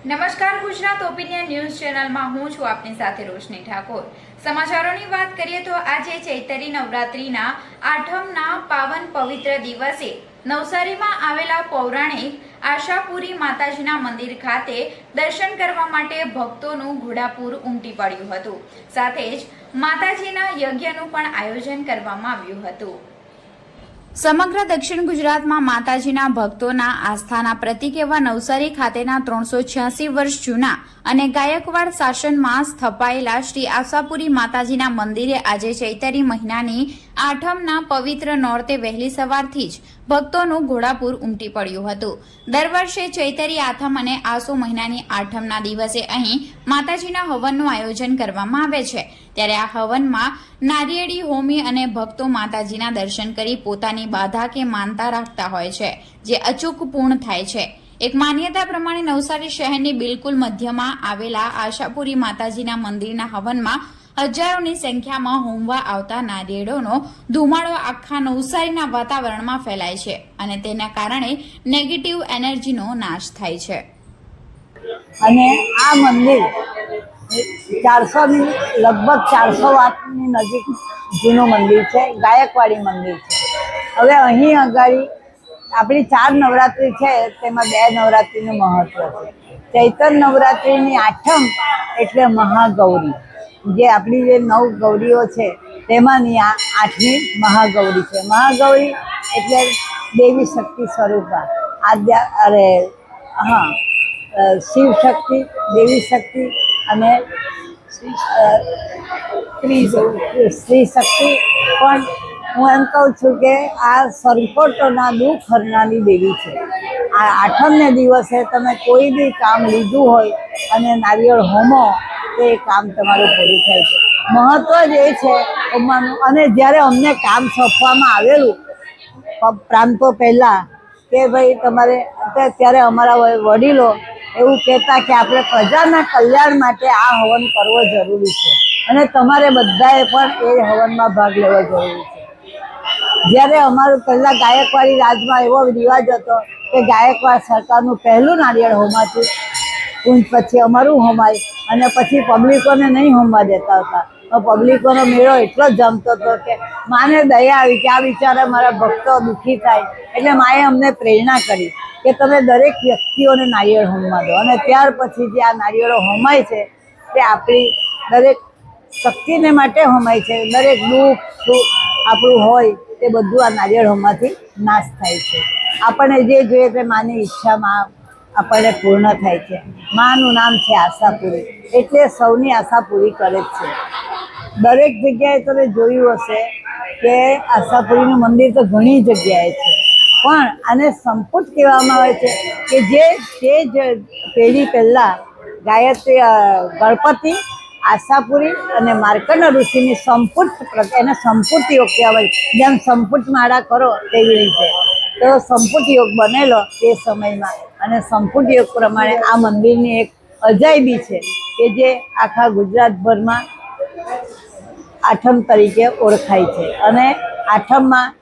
નમસ્કાર Gujarat opinion news ચેનલમાં હું છું આપની સાથે રોશની ઠાકોર. સમાચારોની વાત કરીએ તો આજે ચૈતરી નવરાત્રિના આઠમના પાવન પવિત્ર દિવસે નવસારીમાં આવેલા પૌરાણિક આશાપુરી માતાજીના મંદિર ખાતે દર્શન કરવા માટે ભક્તોનું ઘોડાપુર ઉમટી પડ્યું હતું. સાથે જ માતાજીના યજ્ઞનું પણ આયોજન કરવામાં આવ્યું હતું. સમગ્ર દક્ષિણ ગુજરાતમાં માતાજીના ભક્તોના આસ્થાના પ્રતિક એવા નવસારી ખાતેના ત્રણસો છ્યાસી વર્ષ જૂના અને ગાયકવાડ શાસનમાં સ્થપાયેલા શ્રી આશાપુરી માતાજીના મંદિરે આજે ચૈતરી મહિનાની આઠમના પવિત્ર નોરતે વહેલી સવારથી જ ભક્તોનું ઘોડાપુર ઉમટી પડ્યું હતું. દર વર્ષે ચૈતરી આઠમ અને આસો મહિનાની આઠમના દિવસે અહીં માતાજીના હવનનું આયોજન કરવામાં આવે છે. ત્યારે આ હવનમાં નારિયેળી, હોમી અને ભક્તો માતાજીના દર્શન કરી પોતાની બાધા કે માનતા રાખતા હોય છે, જે અચૂક પૂર્ણ થાય છે. એક માન્યતા પ્રમાણે નવસારી શહેરની બિલકુલ મધ્યમાં આવેલા આશાપુરી માતાજીના મંદિરના હવનમાં હજારોની સંખ્યામાં હોમવા આવતા નારિયેળોનો ધુમાડો આખા નવસારીના વાતાવરણમાં ફેલાય છે અને તેના કારણે નેગેટિવ એનર્જીનો નાશ થાય છે. અને આ મંદિર ચારસોની, લગભગ ચારસો વાતની નજીક જૂનું મંદિર છે, ગાયકવાડી મંદિર છે. હવે અહીં આગળ આપણી ચાર નવરાત્રિ છે, તેમાં બે નવરાત્રિનું મહત્વ છે. ચૈતર નવરાત્રિની આઠમ એટલે મહાગૌરી. જે આપણી જે નવ ગૌરીઓ છે, તેમાંની આ આઠમી મહાગૌરી છે. મહાગૌરી એટલે દેવી શક્તિ સ્વરૂપા. આદ્યા અરે, હા શિવ શક્તિ, દેવી શક્તિ અને સ્ત્રી શક્તિ પણ હું એમ કહું છું કે આ સંકોટોના દુઃખ હરનારી દેવી છે. આ આઠમને દિવસે તમે કોઈ બી કામ લીધું હોય અને નારિયેળ હોમો એ કામ તમારું પૂરું થાય છે. મહત્વ જ એ છે અને જ્યારે અમને કામ સોંપવામાં આવેલું પ્રાંતો પહેલાં કે ભાઈ તમારે ત્યારે અમારા વડીલો એવું કહેતા કે આપણે પ્રજાના કલ્યાણ માટે આ હવન કરવો જરૂરી છે. અને તમારે બધાએ પણ એ હવનમાં ભાગ લેવો જરૂરી છે. જ્યારે અમારું પહેલાં ગાયકવાડી રાજમાં એવો રિવાજ હતો કે ગાયકવાડ સરકારનું પહેલું નાળિયેર હોમાતું કુંજ પછી અમારું હોમાય. અને પછી પબ્લિકોને નહીં હોમવા દેતા હતા. પબ્લિકોનો મેળો એટલો જ જમતો હતો કે માને દયા આવી કે આ બિચારા મારા ભક્તો દુઃખી થાય. એટલે માએ અમને પ્રેરણા કરી કે તમે દરેક વ્યક્તિઓને નારિયેળ હોમવા દો. અને ત્યાર પછી જે આ નારિયેળો હોમાય છે, તે આપણી દરેક શક્તિને માટે હોમાય છે. દરેક દુઃખ, સુખ આપણું હોય, તે બધું આ નારિયેળ હોમવાથી નાશ થાય છે. આપણને જે જોઈએ તે માની ઈચ્છામાં આપણને પૂર્ણ થાય છે. માનું નામ છે આશાપુરી. એટલે સૌની આશા પૂરી કરે જ છે. દરેક જગ્યાએ તમે જોયું હશે કે આશાપુરીનું મંદિર તો ઘણી જગ્યાએ છે. પણ આને સંપુટ કહેવામાં આવે છે કે જે, તે જ પેઢી પહેલાં ગાયત્રી ગણપતિ, આશાપુરી અને માર્કંડ ઋષિની સંપુટ એને સંપૂટ યોગ કહેવાય. જેમ સંપુટ માળા કરો તેવી રીતે. તો સંપુટ યોગ બનેલો તે સમયમાં. અને સંપૂર્ણ યોગ પ્રમાણે આ મંદિરની એક અજાયબી છે કે જે આખા ગુજરાતભરમાં આઠમ તરીકે ઓળખાય છે. અને આઠમમાં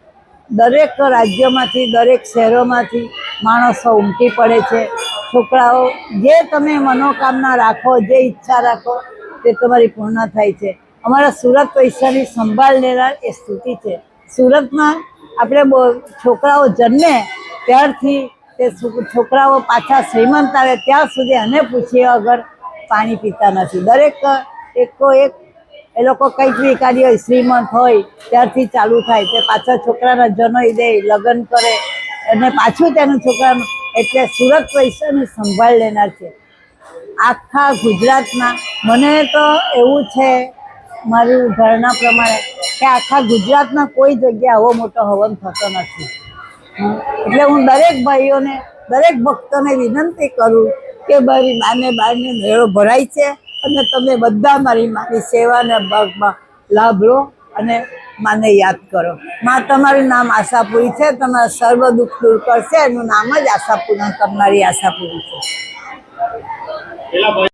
દરેક રાજ્યમાંથી, દરેક શહેરોમાંથી માણસો ઉમટી પડે છે. છોકરાઓ જે તમે મનોકામના રાખો, જે ઈચ્છા રાખો, તે તમારી પૂર્ણ થાય છે. અમારા સુરત પૈસાની સંભાળ લેનાર એ સ્થિતિ છે. સુરતમાં આપણે છોકરાઓ જન્મે ત્યારથી તે છોકરાઓ પાછા શ્રીમંત આવે ત્યાં સુધી અને પૂછીએ વગર પાણી પીતા નથી. દરેક એકો એક એ લોકો કંઈક બી કાર્ય હોય, શ્રીમંત હોય ત્યારથી ચાલુ થાય. તે પાછા છોકરાના જનોઈ દે લગ્ન કરે અને પાછું તેનું છોકરાનું એટલે સુરત પૈસાની સંભાળ લેનાર છે. આખા ગુજરાતમાં મને તો એવું છે મારી ધારણા પ્રમાણે કે આખા ગુજરાતમાં કોઈ જગ્યાએ આવો મોટો હવન થતો નથી. એટલે હું દરેક ભાઈઓને, દરેક ભક્તોને વિનંતી કરું કે મારી માને બારને મેળો ભરાય છે અને તમે બધા મારી મારી સેવાના ભાગમાં લાભ લો અને માને યાદ કરો. માં, તમારું નામ આશાપુરી છે, તમારા સર્વ દુઃખ દૂર કરશે, એનું નામ જ આશાપુરી, તમારી આશાપુરી છે.